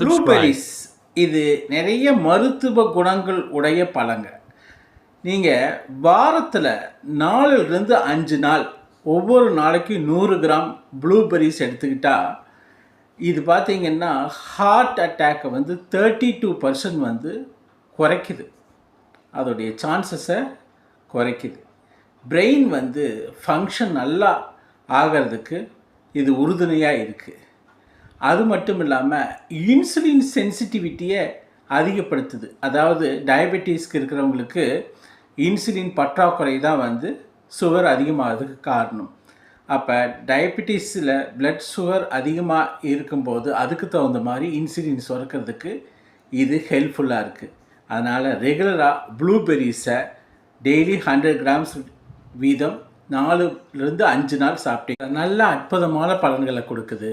Blueberries இது நிறைய மருத்துவ குணங்கள் உடைய பழங்க. நீங்கள் வாரத்தில் நாலுலேருந்து அஞ்சு நாள் ஒவ்வொரு நாளைக்கு நூறு கிராம் ப்ளூபெரிஸ் எடுத்துக்கிட்டால் இது பார்த்தீங்கன்னா ஹார்ட் அட்டாக்கை வந்து தேர்ட்டி டூ பர்சன்ட் வந்து குறைக்குது. அதோடைய சான்சஸை குறைக்குது. பிரெயின் வந்து ஃபங்க்ஷன் நல்லா ஆகிறதுக்கு இது உறுதுணையாக இருக்குது அது மட்டும் இல்லாமல் இன்சுலின் சென்சிட்டிவிட்டியை அதிகப்படுத்துது. அதாவது டயபெட்டிஸ்க்கு இருக்கிறவங்களுக்கு இன்சுலின் பற்றாக்குறை தான் வந்து சுகர் அதிகமாகிறதுக்கு காரணம். அப்போ டயபெட்டிஸில் பிளட் சுகர் அதிகமாக இருக்கும்போது அதுக்கு தகுந்த மாதிரி இன்சுலின் சுரக்கிறதுக்கு இது ஹெல்ப்ஃபுல்லாக இருக்குது அதனால் ரெகுலராக ப்ளூபெர்ரிஸை டெய்லி ஹண்ட்ரட் கிராம்ஸ் வீதம் நாலுலேருந்து அஞ்சு நாள் சாப்பிட்டீங்க. நல்ல அற்புதமான பலன்களை கொடுக்குது.